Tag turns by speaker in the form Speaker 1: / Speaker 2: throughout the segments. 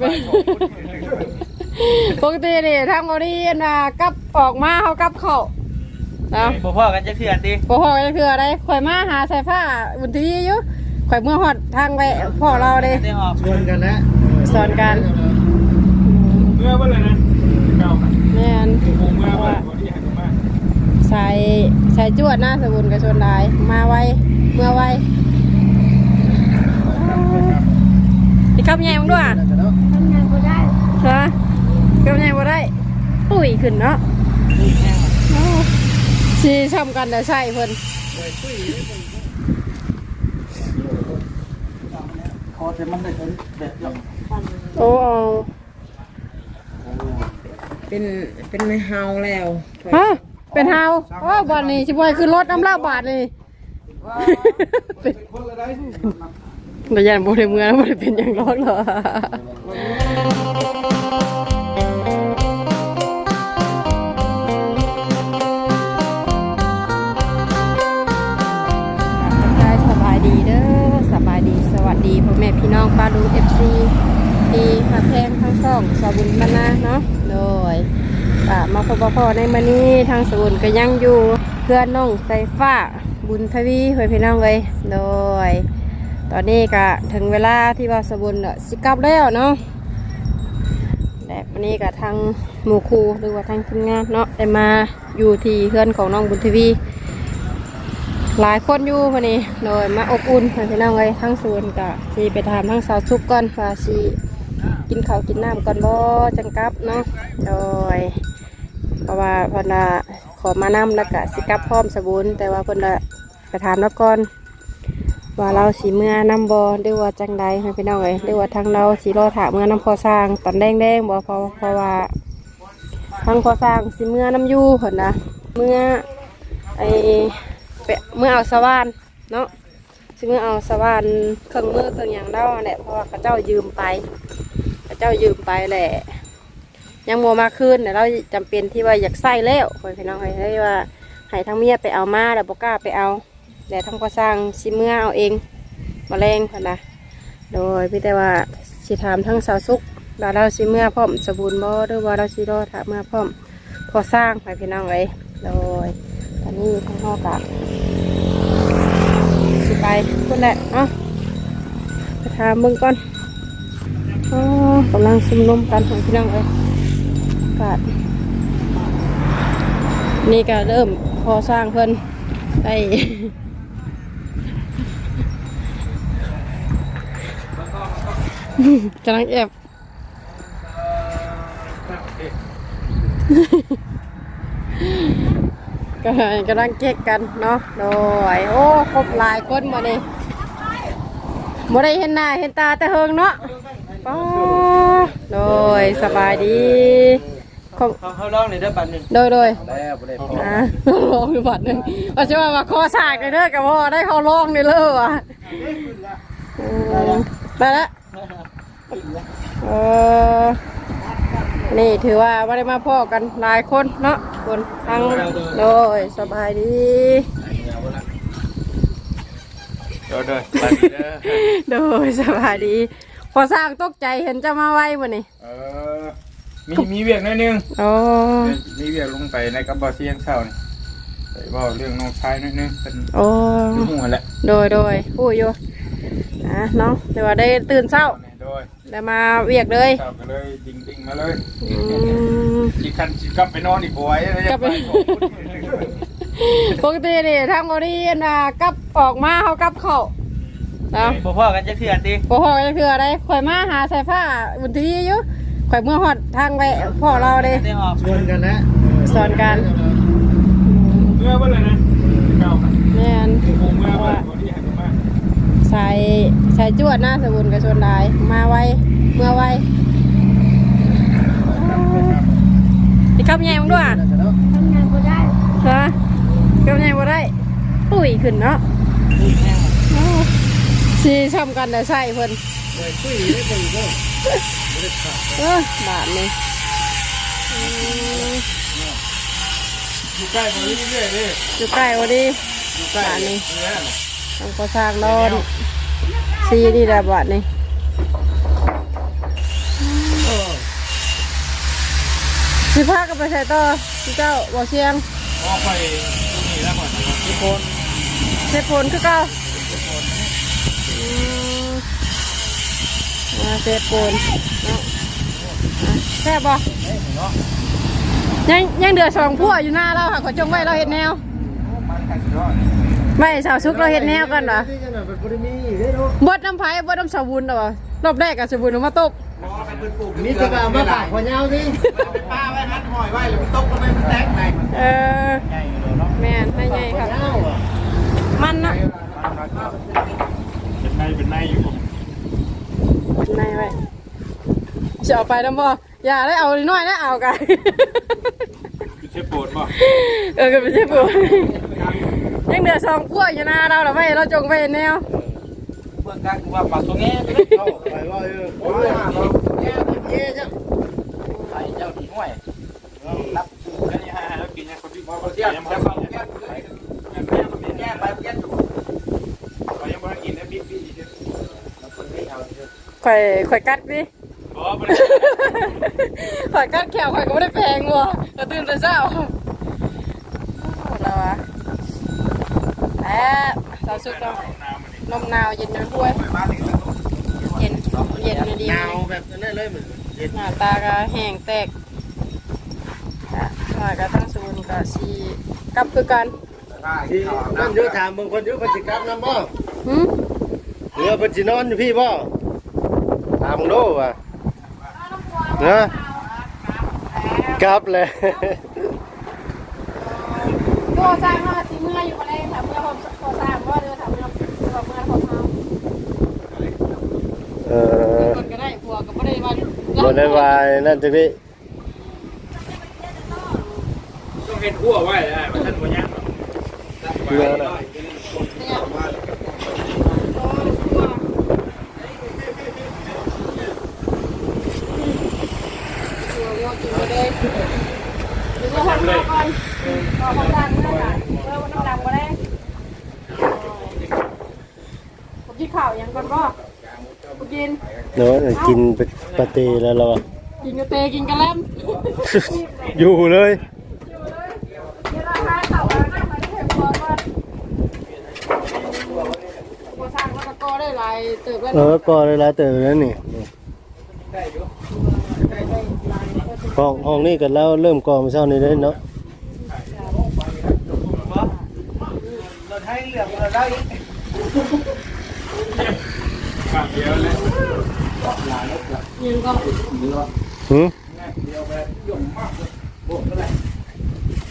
Speaker 1: กับเป็นปกตินี่ทางบริษัทน่ะกลับออกมาเขากลับเข้านะ
Speaker 2: บ่พ่อกันจะเถื่อนติ
Speaker 1: บ่ฮอดก็คืออะไรข่อยมาหาใส่ผ้าบุญทีอยู่ข่อยเมื่อฮอดทางไปพ่อเราเด้
Speaker 2: ได้ออก
Speaker 3: ชวนกันนะ
Speaker 1: สอนกัน
Speaker 4: เมื่อวันเลยนะเก้ากัน
Speaker 1: แม่น
Speaker 4: คงเมื่อวันวันที่หันมา
Speaker 1: ใส่ใส่จวดหน้าสบุญกับชนได้มาไวเมื่อไวพี่ขับยังไงมึงด้วย ฮะขับยังไงบ่ได้ตุ้ยขึ้นเนาะชีช้ำกันแต่ใช่เพิ่น
Speaker 2: คอจะมันได้เป็นแบบเดียว
Speaker 1: โอ้เอา
Speaker 5: เป็นเป็นเฮาแล้ว
Speaker 1: ฮะเป็นเฮาโอ้บอลนี่ชิบอยคือรถน้ำลาบาทนี่เป็น
Speaker 4: คนละได้
Speaker 1: แต่ยันบ่ได้เมืองบ่ได้เป็นอย่างร้อนหรอ องป้าลุง FC ที่หักแพงทั้งสองสาบุญบรรณาเนาะโดยอ่ามาพบพ่อในมื้อนี้ทางสบุญก็ยังอยู่เพื่อนน้องไซฟ้าบุญทวีเพื่อนพี่น้องเลยโดย ตอนนี้ก็ถึงเวลาที่ว่าสบุญเนาะสิกลับแล้วเนาะและวันนี้ก็ทางหมู่ครูหรือว่าทางทีมงานเนาะได้มาอยู่ที่เพื่อนของน้องบุญทวี หลายคนอยู่วันนี้โดยมาอบอุ่นพี่น้องเลยทั้งสวนก็สีไปถามทั้งสาวซุกก่อนว่าสีกินข้าวกินน้ำก่อนบ่จังกับเนาะโดยเพราะว่าพนน่ะขอมานำแล้วก็สิกับพร้อมสบุญแต่ว่าพนน่ะไปถามแล้วก่อนว่าเราสีเมื่อน้ำบอหรือว่าจังใดพี่น้องเอ้ยหรือว่าทางเราสีรอถาเมื่อน้ำพอสร้างตอนแดงแดงๆบ่พราะเพราะว่าทางพอสร้างสีเมื่อน้ำยู่เพิ่นนะเมื่อไอ เปเมื่อเอาสว่านเนาะสิเมื่อเอาสว่านเครื่องมือเครื่องอย่างเราแหละเพราะว่าเขาเจ้ายืมไปเขาเจ้ายืมไปแหละ ยังโมมาคืนแต่เราจำเป็นที่ว่าอยากใส่แล้วเพิ่นพี่น้องให้ว่าให้ทั้งเมียไปเอามาแล้วบ่กล้าไปเอาแต่ทำก็สร้างสิเมื่อเอาเองมาแรงพนนะโดยพี่แต่ว่าสิถามทั้งสาวสุกว่าเราสิเมื่อพร้อมสบูนบ่หรือว่าเราสิรอถามเมื่อพร้อมพอสร้างไปพี่น้องเลยโดย ตอนนี้ทั้งพ่อกับสิไปคนแหละเนาะไปถามมึงก่อนอ๋อกำลังซุ่มนมกันของพี่น้องเลยกาดนี่ก็เริ่มพอสร้างเพิ่นได้กำลังแอบ กำลังกำลังเก๊กกันเนาะโดยโอ้ครบหลายคนมาเนี่บ่ได้เห็นหน้าเห็นตาแต่เฮิงเนาะป้าโดยสบายดีขอบ
Speaker 2: เขาเขาลองเลยเด้อปันหนึ่ง
Speaker 1: โดยโดย
Speaker 3: แล้วบ่ได้พอ
Speaker 1: อะลองดูบัตรหนึ่งว่าจะว่ามาคอสากเลยเด้อกับพ่อได้เขาลองเลยเลยว่ะอืมได้แล้วเออ นี่ถือว่าไม่ได้มาพ่อกันหลายคนเนาะคนทั้งโดยสบายดี
Speaker 4: เดี๋ยวเดี๋ยวไปเด้อ
Speaker 1: โดยสบายดี พอสร้างตกใจเห็นเจะมาไวบ่นี่
Speaker 4: เออมีมีเวียกหนิดนึง
Speaker 1: โอ้
Speaker 4: มีเวียกลงไปในกับบอเซียงเช้านี่ไปบอกเรื่องน้องชายหนิดนึงเป็น
Speaker 1: โอ้
Speaker 4: คือหัวแหละ
Speaker 1: โดยโดยพูดอยู่อะเนาะเดี๋ยวว่าได้ตื่นเช้า
Speaker 4: โดย
Speaker 1: ได้มาเวียกเลย
Speaker 4: เช้าก็เลยดิ่งดิ่งมาเลย
Speaker 1: อืม
Speaker 4: จีคันจีกลับไปนอนอีกบ่อยเลย
Speaker 1: กลับไปปกตินี่ทางบริษัทน่ะกลับออกมาเขากลับเข้าเนาะ
Speaker 2: บ่พ่อกันจะเถื่อนติ
Speaker 1: บ่ฮอดก็คืออะไรข่อยมาหาใส่ผ้าบุญทีอยู่ข่อยเมื่อฮอดทางไปพ่อเราเด้
Speaker 2: ได้ออก
Speaker 3: ชวนกันนะ
Speaker 1: สอนกัน
Speaker 4: เมื่อวันเลยนะเก้ากัน
Speaker 1: แม่น
Speaker 4: คงเมื่อวันวันที่หันมา
Speaker 1: ใส่ใส่ จวดหน้าสบุญกับชนได้มาไวเมื่อไวพี่ขับยังไงมึงด้วยอะ
Speaker 5: ทำงานก็ได้
Speaker 1: ฮะขับยังไงบ่ได้ตุ้ยขึ้นเนาะชีช้ำกันแต่ใช่เพิ่น
Speaker 3: คุยได้เบิ่งก็
Speaker 1: เออบาทนี่อืม
Speaker 4: อยู่ใกล้มาเรื่อยๆเลย
Speaker 1: อยู่ใกล้วันนี้
Speaker 4: อยู่ใกล้
Speaker 1: บาทนี่
Speaker 4: เนี่ย
Speaker 1: ต้องก็สร้างนอน ซีนี่ระบาดนี่สิพากับไปใส่ต่อพี่เจ้าบ่เชียง
Speaker 4: ออกไปนี่แล้วก่อนสิโคน
Speaker 1: เซฟโคนคือเก้ามาเซฟโนแซ่บบ่ยังยังเดือดสองพั่วอยู่หน้าเราค่ะขอจงไว้เราเห็นแนว
Speaker 4: มันกันสุดอด
Speaker 1: ไม่สาวซุกเราเห็ดแนวกันเหรอบดน้ำไผ่บดน้ำสาวุนเหรอรอบแรกกับสาวุนเอามาตบ
Speaker 2: มีตะกามาปากคนยาวสิป้าไว้มัดหอยไว้แล้วมันตกลงไปมันแตกไหน
Speaker 1: เออแม่นให้ไงครับมันเนาะ
Speaker 4: เป็นในเป็นในอยู่
Speaker 1: ในไว้จะเอาไปน้ำบ่อย่าได้เอาน้อยนะเอากัน
Speaker 4: คือเชฟโปรดป่ะ
Speaker 1: เออก็ไม่ใช่ปู ยังเหลือสองพวกอยู่หน้าเราเหรอไม่เราจงไปแนว
Speaker 2: เมื่อกันว่าปากตัวแง่ไปไปว่าเออโอ้ยแง่แง่จ้ะไปเจ้าที่ห้วยรับ
Speaker 4: อันนี้ฮะแล้วกินยังคนที่
Speaker 2: มาเสียบ
Speaker 4: ยัง
Speaker 2: จะ
Speaker 4: ไม่
Speaker 2: ฟั
Speaker 4: ฟั
Speaker 2: ง
Speaker 4: ง
Speaker 2: แง่แง่ไปแง่ถูก
Speaker 4: ยังไม่กินนะบิ๊กบิ๊ก
Speaker 1: ข่อยข่อยกัดดิ
Speaker 4: อ๋อไม่
Speaker 1: ข่อยกัดแขวข่อยก็ไม่ได้แพงว่ะก็ตื่นแต่เช้าเรา แล้วสาวสุกเราลมหนาวเย็นจนห้วย
Speaker 2: มาถึงแล้ว
Speaker 1: เย็นเย็นดี
Speaker 2: หนาวแบบนั้นเลยเหมือนเย็น
Speaker 1: หน้าตาก็แห้งแตกอะหน่อยก็ทั้งศูนย์ก็สีกลับคือกัน
Speaker 2: ที่นั่นเยอะถามบางคนเยอะปฏิกรรมนะบ่
Speaker 1: หืม
Speaker 2: เรือปฏินอนอยู่พี่บ่ถามโลว่ะนะกลับเลย
Speaker 1: โก็สร้างมาสิ เมื่อพอเท้า
Speaker 2: เออ
Speaker 1: คนก็ได้ผัวก็ไม่ได้วัน
Speaker 2: บนได้วายนั่นจังนี้
Speaker 4: ต้องเห็นขั้วไว้ได้มาท่านหัวย่าง
Speaker 2: เรือน่ะ
Speaker 1: เนี่ยโอ้ยผัวผัวงอกินไปเลยเดี๋ยวทำงานก่อนรอคนดังเมื่อไหร่เออวันน้ำดังมาได้ผมกิน ข้าวยังก่อนก็ผมกิน
Speaker 2: เนาะกินไปปาเตแล้วเราอะ
Speaker 1: กินกระเตกินกระแลม
Speaker 2: อยู่เลย
Speaker 1: อยู่เลยเดี๋ยวเราหาเต่าเอาหน้ามาที่เทปก่อนก่อนพอสร้างแล้วก็ก่อได้หลายเติบแล้ว
Speaker 2: เอ
Speaker 1: เนาะ
Speaker 2: อก็เลยละเติมแล้วนี่ห้องห้องนี้กันแล้วเริ่มก่อมาเช้านี้ได้เนาะ
Speaker 3: เราให้เหลืองเราได้
Speaker 4: ปากเดียวเลย
Speaker 1: ยังก็
Speaker 2: หืม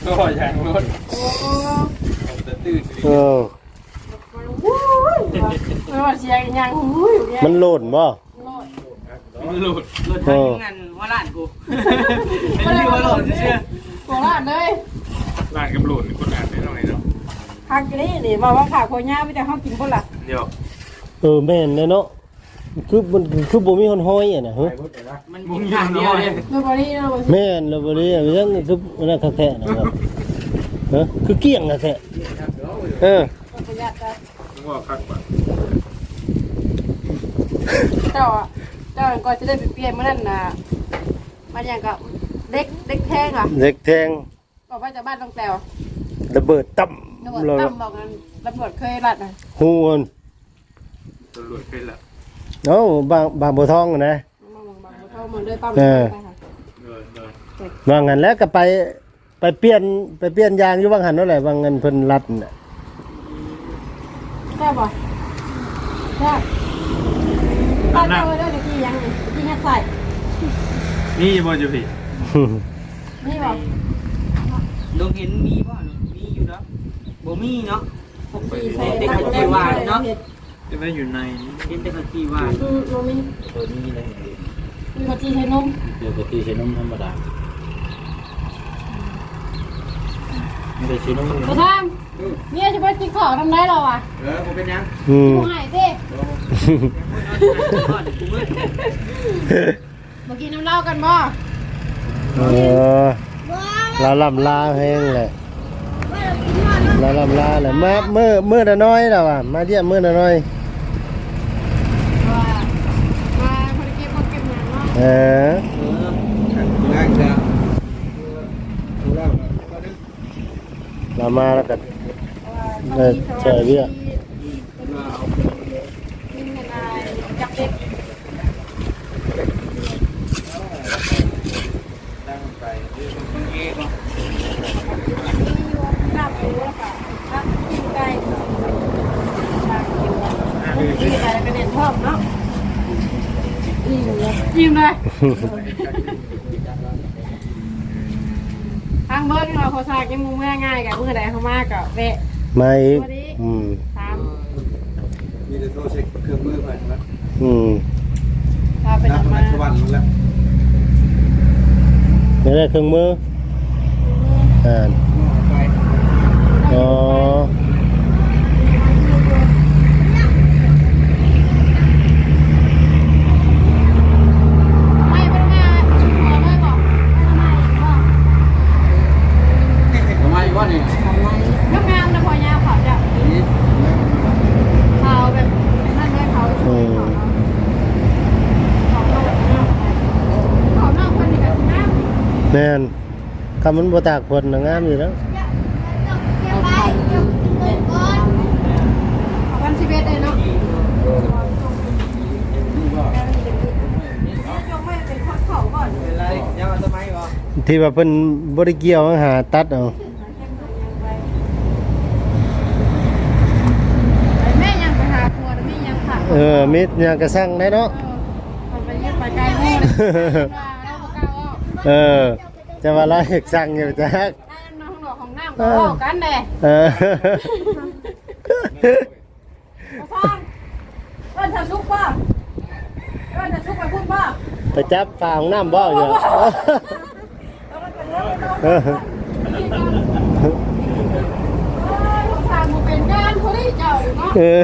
Speaker 4: ก็อย่างรถ
Speaker 1: โอ้
Speaker 4: แต่ตื่น
Speaker 2: เออ
Speaker 1: วู้ยไม่ว่าเสียงยังหูยเนี่ย
Speaker 2: มันโหลดบ่
Speaker 4: มันหลุด
Speaker 3: รถให้งานว่าร้านกูไม่ได้ว่าหล่นเชื่อ
Speaker 1: โคราชเลย
Speaker 4: ลานกับหลุดคนอ่านได้ตรงไหนเนาะ
Speaker 1: ฮักนี่นี่บอกว่าขาโคย่าไม่แต่ห้องกินพุ่นล่ะ
Speaker 4: เดี๋ยว
Speaker 2: เออแม่นเลยเนาะคือมันคือบ่มีคนห้อยอะนะฮะ
Speaker 3: มันกินข้างเดียวเลย
Speaker 1: เมื่อวันนี้เรา
Speaker 2: แม่นแล้วบ่ได้อะยังคืออันนั้นแท้ๆนะครับฮะคือเกี้ยงอะแท้เออ
Speaker 1: ประหยัดกัน
Speaker 4: นึกว่าคักกว่า
Speaker 1: เจ้าอะเจ้าก่อนจะได้ไปเปลี่ยนเมื่อนั้นน่ะมันยังกับเด็กเด็กแทงอะ
Speaker 2: เด็กแทง
Speaker 1: บอกว่าจะบ้านต้องแปลว
Speaker 2: ระเบิดตั้ม
Speaker 1: ตำรวจ
Speaker 2: เรา
Speaker 1: ตั้มบอกกันตำรวจเคยรัดนะ
Speaker 2: ฮู้อน
Speaker 4: หลุดเป็นละ
Speaker 2: เอ้าบางบางบัวทองอะนะ
Speaker 1: มองมองมองเขามองด้วยปั๊ม
Speaker 2: เออ
Speaker 1: ไปค่ะ
Speaker 4: เดินเดิน
Speaker 2: ว่างั้นแล้วก็ไปไปเปลี่ยนไปเปลี่ยนยางอยู่บางหันนั่นแหละบางเงินเพิ่นรัดน่ะ
Speaker 1: ใช่ป่ะใช่ป้าเจ้าเรื่องที่ยังที่ยัดใส่
Speaker 4: นี่บอลจูพี่
Speaker 1: นี่บอก
Speaker 3: ดงเห็นมีป่ะมีอยู่เนาะบ่มีเนาะ
Speaker 1: ที่ใส่
Speaker 3: เด็ก
Speaker 1: ตั้ง
Speaker 3: เขา
Speaker 1: แต่
Speaker 3: จีวานเนาะ
Speaker 4: จะไม่อยู่ใน
Speaker 3: เห็นแต่เขาจีวาน
Speaker 1: อืมโมมี
Speaker 6: ตัวนี้เลย
Speaker 1: มีกะทิใส่นม
Speaker 6: เดี๋ยวปกติใช้นมธรรมดาไม่ได้ใช้นม
Speaker 1: กระทำเนี่ยจะไปกินของทำได้เราอะ
Speaker 3: เออผมเป็นยัง
Speaker 2: อืม
Speaker 1: กูหายสิ
Speaker 3: ก่อนกูมืด
Speaker 1: มากินน้ำเหล้ากันบ่
Speaker 2: เออลาลำลาแห้งเลย ลาลำลาเลยมาเมื่อเมื่อน้อยเราอะมาเที่ยวเมื่อน้อย
Speaker 1: มาพอดีก็บงเก็บหนังเนาะ
Speaker 2: เออเรามาแล้วกันเออเจ
Speaker 1: อเรียก กินไก่เป็นเด่นชอบเนาะยอิ่มเลยทางเบิร์ดเราพอซากยังมุงง่ายกับเมื่อใดเขามากกับเวะ
Speaker 2: มาอีกอืม
Speaker 1: ตาม
Speaker 4: มีแต่โทรเช็คเครื่องมือไปแล้ว
Speaker 2: อืม
Speaker 1: พาไป
Speaker 4: นับ
Speaker 1: ทำ
Speaker 4: ปั
Speaker 1: มา
Speaker 4: จจุบันแล้ว
Speaker 2: นี่ได้เครื่องมืออ่าอ๋อ
Speaker 1: ไม่พนักงานหัวไม่บอกไม่บอก
Speaker 6: ทำไมวะนี่
Speaker 1: งามงามนะพอยาขาวจ้ะขาวแบบนั่นเลยขาวสวยขาวขาวขาวขาวนอกคนนี้แบบน้ำ
Speaker 2: แม่นคำมันบ่ตากฝนน่ะงามอยู่แล้ว
Speaker 1: เอาพันเอาพันสิบเอ็ดเลยเนาะยกไม่เป็นข้อเข่าก่อน
Speaker 3: เป็นไรยังเอาสมัยบ่
Speaker 2: ที่ว่าเพิ่นบ่ได้เกี่ยวหาตัดเอา
Speaker 1: แม่ยังไปหาครัวแม่ยังค่ะ
Speaker 2: เออมิดหยังก็สั่งได้เนาะ
Speaker 1: มันไปยืดไปไกลโม่ เลยเราบอกก้าว
Speaker 2: เออ จะว่าเราเอกสั่งอยู่จัก
Speaker 1: ได้น้องหลอกของน้ำก็บอกกันเลย
Speaker 2: เออ
Speaker 1: พ่อเอิ้นจะซุกป่ะเอิ้นจะซุกไปพูดป่ะ
Speaker 2: ไปจับฝาของน้ำบ่อยู่เออ
Speaker 1: สงสารมึงเป็นงานคนที่เจ้าเนาะ
Speaker 2: เออ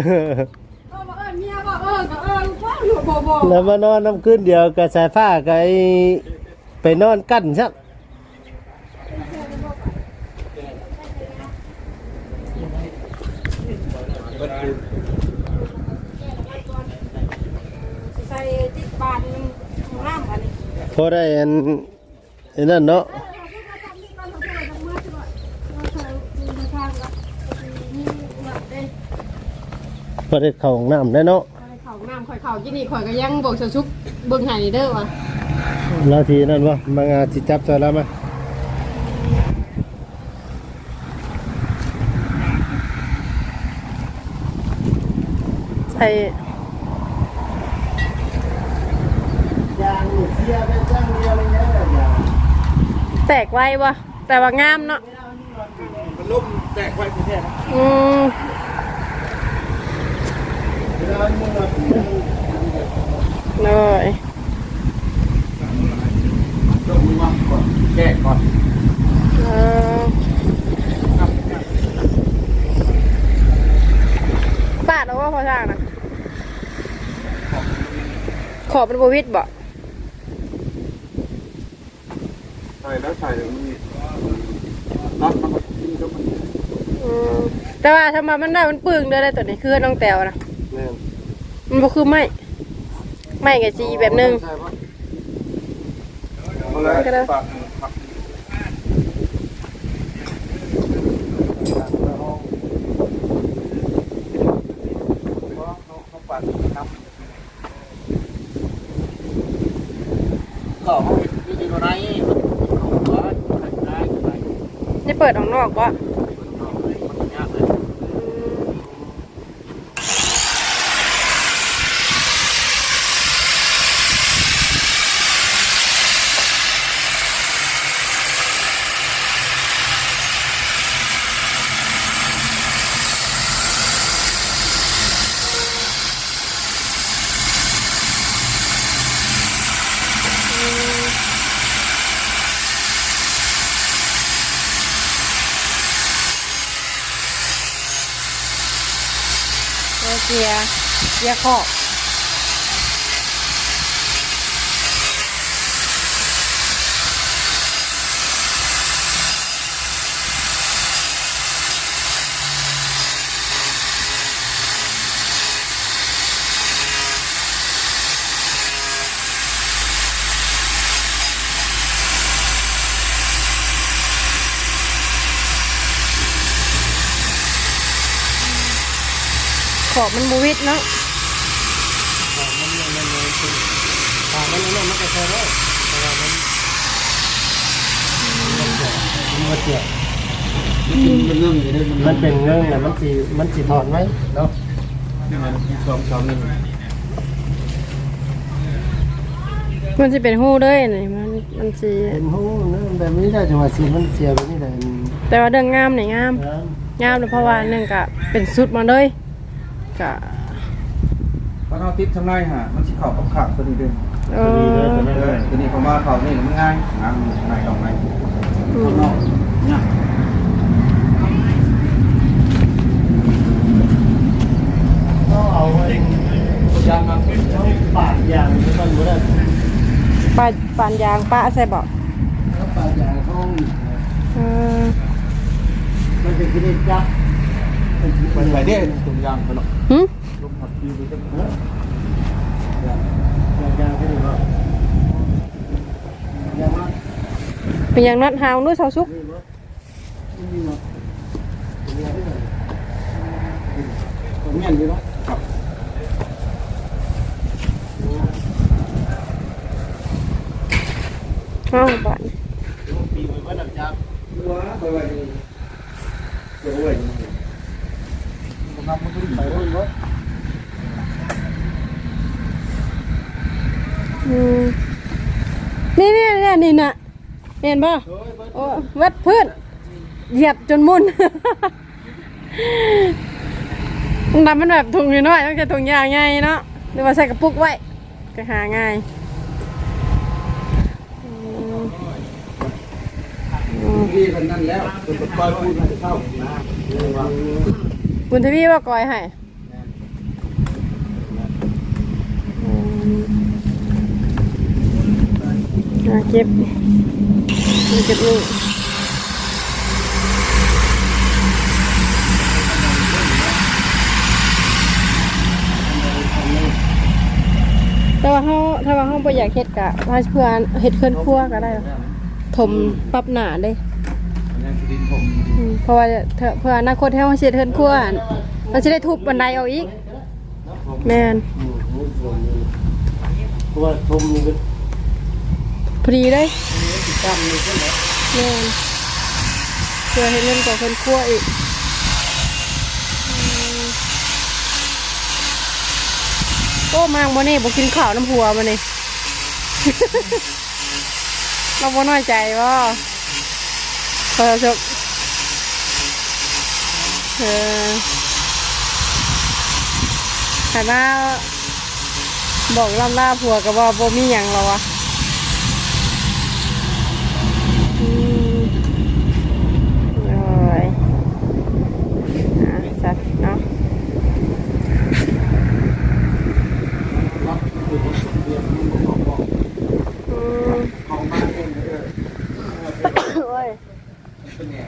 Speaker 1: ก็บอกเอิ้นเมียบอกเอิ้นก็เอิ้นว่าอยู่บ่บ่
Speaker 2: แล้วมานอนน้ำขึ้นเดียวกับสายฟ้ากับไอ้ ไปนอนกั้นซัก
Speaker 1: ใส่ติดบานน้ำอันนี้
Speaker 2: พอได้อันอันนั้นเนาะพอได้เข้าห้องน้ำได้เนาะ
Speaker 1: เขาน้ำข่อยเขาที่นี่ข่อยก็ยังบอกจะซุกเบิ่งไห้เด้อว่ะ
Speaker 2: แล้วทีนั้นวะมางานที่จับใส่แล้วมั้ย
Speaker 1: ใส่
Speaker 2: ยางเสียไปจังเดียวเลยเนี่ย
Speaker 1: แตกไวบ่แต่ว่างามเนาะ
Speaker 4: มันล่มแตกไว้ประเทศ
Speaker 1: อืมเลย
Speaker 4: ล่มมือวางก่อนแก้ก่อน
Speaker 1: เออปาดเอาว่าพอสร้างนะขอบเป็นบวิดบ่
Speaker 4: ใช่แล้วใส่เดี๋ยวมันมีนัดมันก็กินก็มัน
Speaker 1: อืมแต่ว่าทำไมมันได้มันปึงเด้อได้ตัวนี้คือน้องแตวนะ
Speaker 2: แม่น
Speaker 1: มันบ่คือไม่ไม่กับจีแบบหนึง
Speaker 4: ใช่ปะเอาเลย
Speaker 1: ก็ได้
Speaker 4: ปากผักเขาเขาปัดครับ
Speaker 6: เขาอยู่ที่ไหนได้
Speaker 1: เปิดออกนอก
Speaker 6: วะ ย
Speaker 1: กคอขอบมันบวิดเนาะ
Speaker 2: ก็ใช่แล้วแต่ว่ามันมันมันเกี่ยว
Speaker 6: มันเรื่องอยู่ด้วย
Speaker 2: มันเป็นเรื่องน่ะมันสิมันสิถอนไว้เนาะ
Speaker 6: สองสองหนึ่ง
Speaker 1: มันจะเป็นหู้เลยนี่มันมันสี
Speaker 2: เป็นหูเนาะแบบนี้ได้จังหวะสิมันเสียไปนี่แหละ
Speaker 1: แต่ว่าเรื่องงามนี่งาม
Speaker 2: นะ
Speaker 1: งามเลยเพราะว่าหนึ่งกะเป็นสุดมาเลยกะ
Speaker 6: พอเราติดทำไรฮะมันสิเข้ากับขาดตัวนี้เด้อ
Speaker 1: เอ
Speaker 2: ดีเลย
Speaker 1: อ
Speaker 2: ตัวนี้
Speaker 6: เอ
Speaker 2: เล
Speaker 6: อยตัวนี้ผมว่าเขานี่มันง่ายงานง่ายตรงไหน
Speaker 1: อื
Speaker 6: ข้างน
Speaker 1: ม
Speaker 6: อกเนี่ย
Speaker 2: ก็เอาไว้
Speaker 6: ยางมา
Speaker 2: ต้องปาดยางที่มันบ่ได้
Speaker 1: ปาปานยางป้าใส่บอก
Speaker 2: แล้วปาดยางเขา
Speaker 1: เออ
Speaker 2: มันเป็นที่ได้จับ
Speaker 6: ไปไปเด้ถุงยางขนม
Speaker 1: หึ
Speaker 6: ลงผัดยูไปจัง
Speaker 2: เนาะ
Speaker 1: เป็นอย่างนัดหาวนู้นเสาซุก
Speaker 2: นี่บ่นี่เนาะยางที่ไหน
Speaker 6: ผมเงี้ยอยู่เนาะครับ
Speaker 1: อ้าวบาน
Speaker 2: ปีไว้บ่ดับจับ
Speaker 6: ว้าไปไว้นี่เดี๋ยวไว้นี่ผมทำมันขึ้นไปรุ่นรถ
Speaker 1: อืม นี่นี่นี่นี่น่ะเห็นป่ะโอ้วัดพื้นเหยียบจนมุนมันทำมันแบบถุงน้อยๆต้องใช้ถุงยางใหญ่เนาะหรือว่าใส่กระปุกไว้ก็หาง่ายอืมอืม
Speaker 6: พี่คนนั้นแล้วเป็นปล่อยพูดมาจะเข้านะ
Speaker 1: บุญทวีว่ากอยให้อืม อะเก็บเก็บนี่แต่ว่าเขาถ้าว่าเขาบ่อยากเฮ็ดกะว่าเพื่อนเฮ็ดเคลื่อนครัวก็ได้ ถมปรับหนาเด้
Speaker 6: ยังดินผม
Speaker 1: อืมเพราะว่าเธอเพื่ออนาคตให้เราเสียเทินครัวอั่นมันจะได้ทุบบันไดเอาอีก แมน
Speaker 2: อืมนี่ส่วนเพราะว่าทมนี่ก็
Speaker 1: พอดีเลย
Speaker 2: จำนี่ก็แหละ
Speaker 1: แมนเพื่อให้เงินกับเทินครัวอีกอืมโอ้มางบ่นี่บ่กินข้าวน้ำหัวมานี่ เราบ่น้อยใจบ่พอจบเออแต่ว่าบอกล่ำล่าผัวกับว่าบ่มีหยังหรอวะอืมโอ้ยอะสัตว์เนาะอืม
Speaker 6: เข้ามาเองเออ
Speaker 1: โอ้ย
Speaker 6: เป็นเนี่ย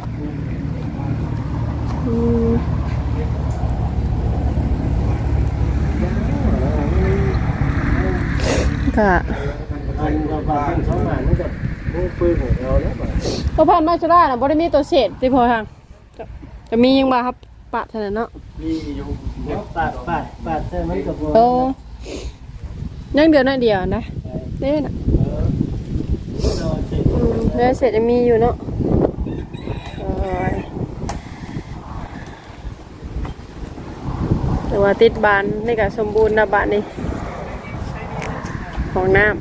Speaker 1: อืม ก็
Speaker 2: อันเราบาดช่องหมานี่กับพวกปืนของเราแล้วบ่
Speaker 1: ตัวพันมาชุราน่ะบ่ได้มีตัวเศษที่พอทางจะจะมียังบ่ครับปะเท่านั้นเนาะ
Speaker 2: มีอยู่ปาดปาดปาดใช่ไหมกับ
Speaker 1: โอ้ยังเดือนน้อยเดียวนะนี่น่ะ
Speaker 2: เออเราเช็ค
Speaker 1: อืมเดือนเศษยังมีอยู่เนาะโอ้ยแต่ว่าติดบานนี่ก็สมบูรณ์นะบานนี้ ของน้ำ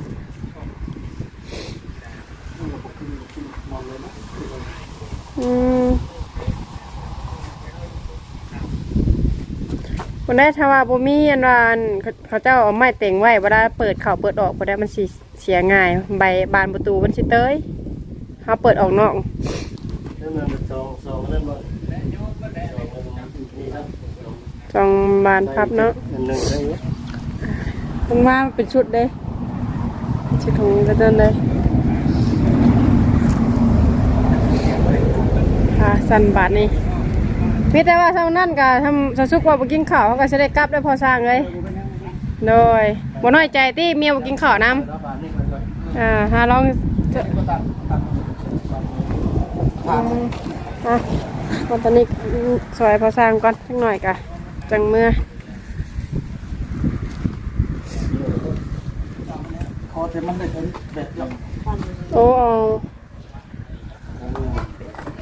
Speaker 1: อืมวันได้ถ้าว่าบ่มีอันวันเขาเจ้าเอาไม้เต็งไว้เวลาเปิดเข้าเปิดออกบ่ได้มันสเสียง่าย ใบบานประตูมันสิเต้ยเฮาเปิดออกนอก
Speaker 2: นั่นมันสองสองนั่นบ่นี่ครับ
Speaker 1: จองบานพับเนาะ
Speaker 2: อันหนึ่งได้ไหม
Speaker 1: มันว่าเป็นชุดเด้ ชุดของกระเดินเลยค่ะสันบาทนี่มีแต่ว่าเท่านั้นก็ทำสสุกว่าบกินข้าวเขาก็สิได้กลับได้พอสร้างเลย โดยบ่น้อยใจที่เมียบกินข้าวนํ
Speaker 2: รับบาทนี่มันก็
Speaker 1: อ่าหาลองจอ
Speaker 6: ก็ตัดตัด
Speaker 1: อืมอะวันตอนนี้ซอยพอสร้างก่อนสักหน่อยกะจังเมื่อ
Speaker 6: แต่มันได้เป็นแบบเดียว
Speaker 1: โอ้เอา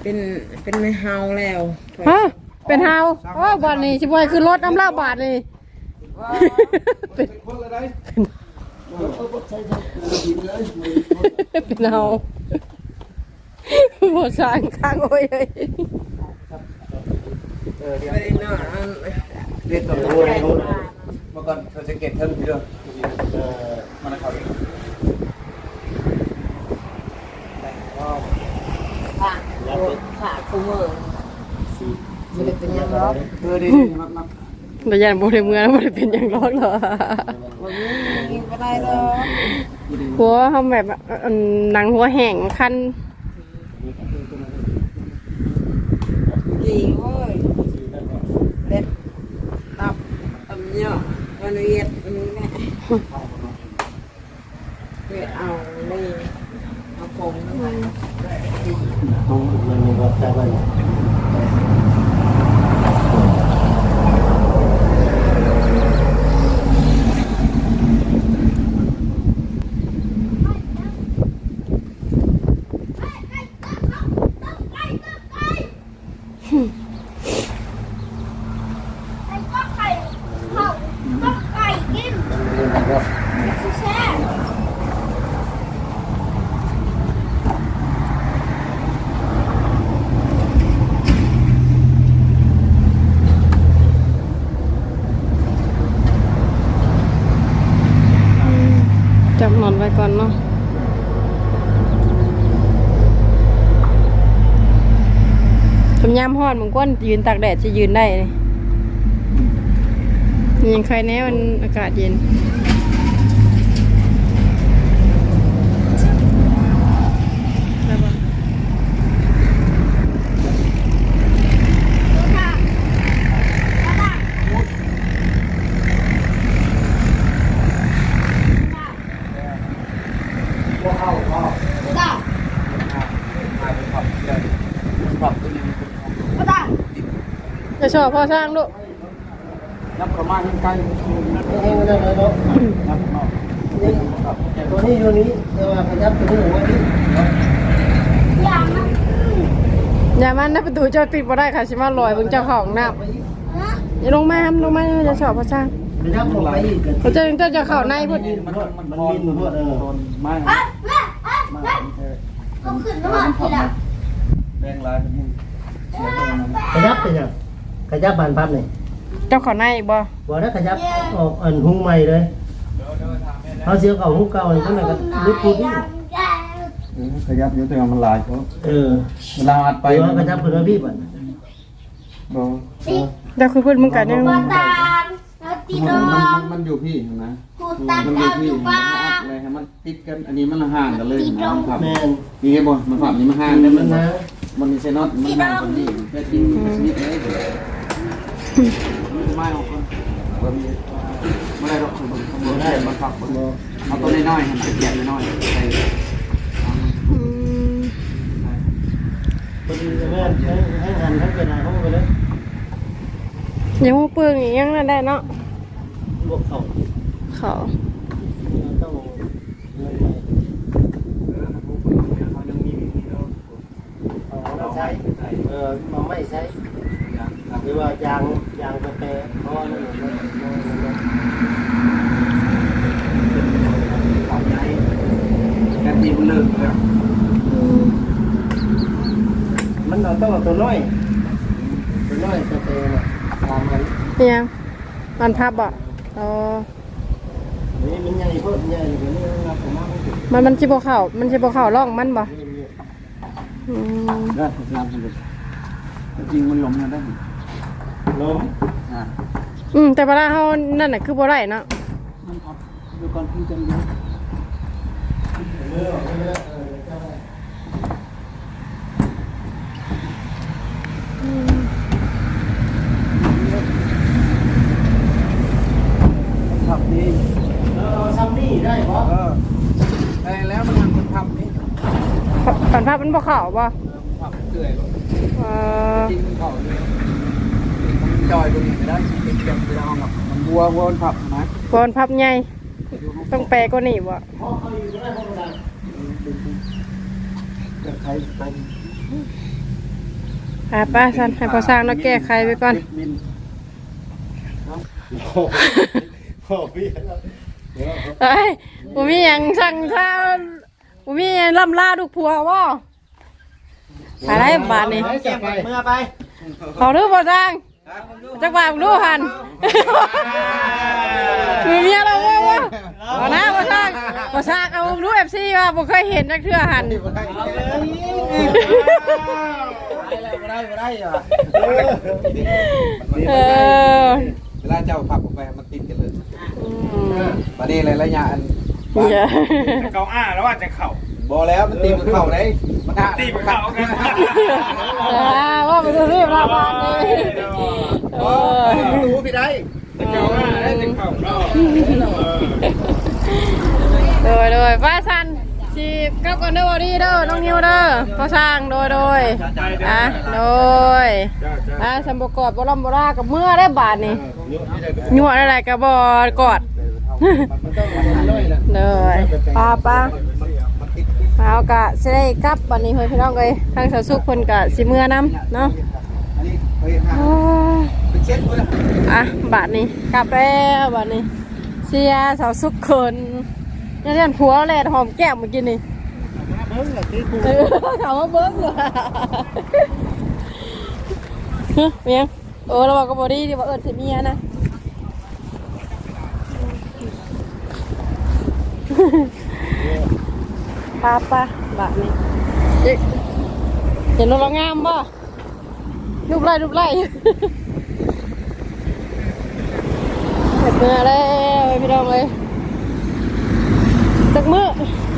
Speaker 5: เป็นเป็นเฮาแล้ว
Speaker 1: ฮะเป็นเฮาโอ้บาทนี่ชิบวยคือรถน้ำลาบาทนี่เป็น
Speaker 6: คนละได้
Speaker 1: เป็นเฮาบสร้างข้างโอ้ยเอ้ย
Speaker 6: เออเดี๋ยว
Speaker 5: ไปเนาะอัน
Speaker 6: เรียนต่อโอ้ยเมื่อก่อนเธอจะเก็บเท่าพี่เด้อเออมันเขาดิ
Speaker 5: ค่ะค่ะคูเมอร์ไม่ได้เป็นหยังหรอก
Speaker 6: เออดีนับนับ
Speaker 1: แต่ยันบ่ได้เมืองบ่ได้เป็นอย่างร้องหรอก
Speaker 5: วันนี้กินไปได้หรอก
Speaker 1: หัวเขาแบบอันหนังหัวแห้งคัน
Speaker 5: ดีเว้ยเด็ดตับตำเนาะ วันเวียดอันนี้แหละเวียดเอานี่เอาผงมา
Speaker 2: ตรงมันมีแบบแต่ว่า
Speaker 7: ไก่ก็ไก่เขาก็ไก่กินแช่
Speaker 1: จับหนอนไว้ ก่อนเนาะทำยามหอดมันก้นยืนตากแดดจะยืนได้เลยนี่ยังใครแน่มันอากาศเย็น ได้ปะ
Speaker 6: พวกเข้าก็
Speaker 7: ได้
Speaker 6: มาเป็นผับเลยผับตัวนี้เป็นของ
Speaker 7: ก็ได้
Speaker 1: จะชอบพ่อสร้างลูก
Speaker 6: นับประมาณใกล้
Speaker 2: เองเลยเนาะ
Speaker 6: นับ
Speaker 2: ตัวนี้ตัวนี้แต่ว่าขยับตัวนี้หัวนี้
Speaker 7: อย่างนั้น
Speaker 1: อย่ามันนะประตูเจ้าปิดบ่ได้ค่ะชิมาลอยเบิ่งเจ้าของน้
Speaker 7: นะำ
Speaker 1: อย่าลงมาครับลงมาจะชอบพ่อสร้าง
Speaker 2: ขยับลงไปอีก
Speaker 1: เขาจะเจ้าจะเข้าในพุ่น
Speaker 6: มันมันมันบินพวกเออไม้
Speaker 7: เฮ้ยเฮ้ยเฮ้ยเฮ้ยเขาขึ้นมาหอดทีละ
Speaker 6: แดงลายเป็นเสียงมัน
Speaker 2: ขยับเป็นยัง ขยับบานพับนี่
Speaker 1: เจ้าเข้าในอีกบ่
Speaker 2: บ่ได้ขยับออกอันหุ้งใหม่เลยเขาเสียเก่าหุ้งเก่านี่เท่านั้นก็ลุกพูดนี่
Speaker 6: ขยับเยอะแต่มันลายเขา
Speaker 2: เออ
Speaker 6: เวลาอัด
Speaker 2: ไป
Speaker 6: ไป
Speaker 2: ว่าขยับเพิ่นว่าพี่บัด
Speaker 6: บ่
Speaker 1: เจ้าคือเพิ่นมึงกันยัง
Speaker 7: ปตานแล้วตี
Speaker 6: มัน
Speaker 7: น้อ
Speaker 6: มัน
Speaker 7: ง
Speaker 6: มันอยู่พี่นะ
Speaker 7: หูตัด
Speaker 6: มันอ
Speaker 7: เอา
Speaker 6: ยู่พี่
Speaker 7: อยู่
Speaker 6: มัน
Speaker 7: บ้า
Speaker 6: อัดเลยให้มันติดกันอันนี้มันห่างกันเลยนะมันผับ
Speaker 2: แม่น
Speaker 6: นี่ไงบ่มันผับนี่มันห่าง
Speaker 2: มั
Speaker 6: ได้
Speaker 2: น
Speaker 6: มัน
Speaker 2: นะ
Speaker 6: มันมีเซนอตมันห่างกันนี่แค่จริงมันสนิทเลยมัน ไม่ออกกันบ่มีไม่ได้หรอกมันมันได้มันผับมันเอาตัวน้อยๆมันจะแยกน้อยๆใส่
Speaker 1: อืม
Speaker 2: คนแม่นให้หันทั้งเป็นอะไรเขาไปเลย
Speaker 1: ยังหูเปื้องอีกยังนั่นได้เนาะ
Speaker 2: บวกสอง
Speaker 1: เขา
Speaker 2: ต้องใช้เออมันไม่ใช้ห รือว่ายางยางกาแฟเพราะว่านั่นมัน
Speaker 6: แค่ทีมันเลิกเลย
Speaker 2: มันเราต้องเอาตัวน้อยตัวน้อยกาแฟน่ะตามมัน
Speaker 1: เป็นยังมันพับอะอ๋อ
Speaker 2: นี่มันใหญ่เพิ่มใหญ่กว่านี้นะผมว่ามันถึง
Speaker 1: มันมันสิบเข้ามันสิบเข้าร่องมันบ่อืม
Speaker 6: ได้พยายามสำเร็จจริงมันหลงกันได้
Speaker 2: ล้ม
Speaker 6: อ่า
Speaker 1: อืมแต่เวลาเฮานั่นน่ะคือบ่ได้เนาะ
Speaker 6: มันพับดูก่อนพี่จังเดียว
Speaker 2: เมื่อเมื่อเออจะ
Speaker 6: พับนี่
Speaker 2: เราทำนี่ได้ปะ
Speaker 6: เออได้แล้วมันมันพับนี่
Speaker 1: ปันพับมันบ่เข้าบ่
Speaker 6: พับเกลื่อย
Speaker 1: เออ
Speaker 6: จริงมันเข้าเลยมัน จอยตัวนี้ไม่ได้ติดกันไปแล้วแบบมันวัววัวมันพับนะ
Speaker 1: บอนพับใหญ่
Speaker 6: ดูมัน
Speaker 1: ต้องแปลก็นี่บ่
Speaker 2: พ่อเขาอยู่ได้พ่อดังจะใครต้ม
Speaker 1: อ่าป้าสันให้พอสร้างแล้วแก้ไขไปก่อน
Speaker 2: มินโอ้โหพี่
Speaker 1: เฮ้ยผมมีอย่างสั่งข้าวผมมีหยังล่ำลาลูกผัวว่าอะไรบาทนี่
Speaker 2: จะไป
Speaker 3: เมื่อไป
Speaker 1: ขอรู้พอสร้าง จักบาทรู้หันมีเมียเราว่าวะเอานะพอสร้างพอสร้างเอารู้เอฟซีว่าผมเคยเห็นนักเทื่อหัน
Speaker 6: ได้บ่ได้อะ
Speaker 1: เออ
Speaker 6: เวลาเจ้าพับออกไปมันติดกันเลย
Speaker 1: อืม
Speaker 6: ประเด็นอะไรระยะอัน
Speaker 1: เดี๋ยว
Speaker 4: เกาอ้าแล้วว่าจะเข่า
Speaker 6: บอแล้วมันตีมันเข้าได้มันอะ
Speaker 4: ตีมันเข้ากัน
Speaker 1: อ่าว่า ไปดูรีบราบานเลยเออ
Speaker 6: รู้พี่ได้
Speaker 4: เกาอ้าแล้วจะเข่าเนาะ
Speaker 1: โดยโดยป้าสันชีบกับกันเด้อวอดี้เด้อน้องนิวเด้อพอสร้างโดยโดยอะโดยอะสมบกอดบลอมบรากับเมื่อได้บาทนี่ยั่วอะไรกับบกอดเลยป้าป้า เอากะสิได้กลับบันนี้เฮ้ยพี่น้องเลยทางสาวสุขเพิ่นกะสิเมื่อน้ำเนาะ
Speaker 6: อะ
Speaker 1: บาทนี้กลับแล้วบาทนี้เสียสาวสุขคนนี่เรียนผัวแลดหอมแก้มเมื่อกี้นี่
Speaker 2: เบิ้งละที่า
Speaker 1: เบิ้งเลยเฮ้ยเมียงเออเราบอกกับบอดี้ที่ว่าเอิญสิเมียนะ ป้าป้าบาทนี้เอ๊ะเห็นเรางามป่ะรูปไล่รูปไล่เห็ดเมื่อแล้วพี่น้องเลยจากมือ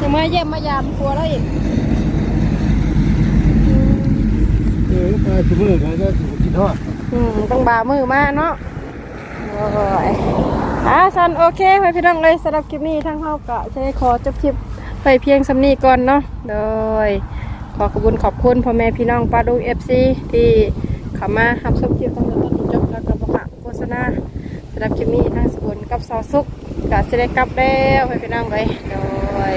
Speaker 1: จากมือเยี่ยมมายามครัวแล้วอีก
Speaker 2: เออไปชั่วโมงแล้วก็กินทอด
Speaker 1: อืมต้องบามือมาเนาะโอ้ยอะสันโอเคไปพี่น้องเลยสำหรับคลิปนี้ทั้งเฮากะจะได้ขอจบคลิป ไปเพียงสำนีก่อนเนาะโดยขอขอบคุณขอบคุณพ่อแม่พี่น้องปาดุเอฟซีที่เข้ามาทำชมคลิปตั้งแต่ต้นจนจบแล้วก็บอกโฆษณาสำหรับคลิปนี้ทั้งสกุลกับซอสุกกะจะได้กลับแล้วไปพี่น้องไปโดย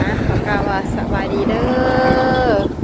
Speaker 1: นะขอกล่าวว่าสบายดีเด้อ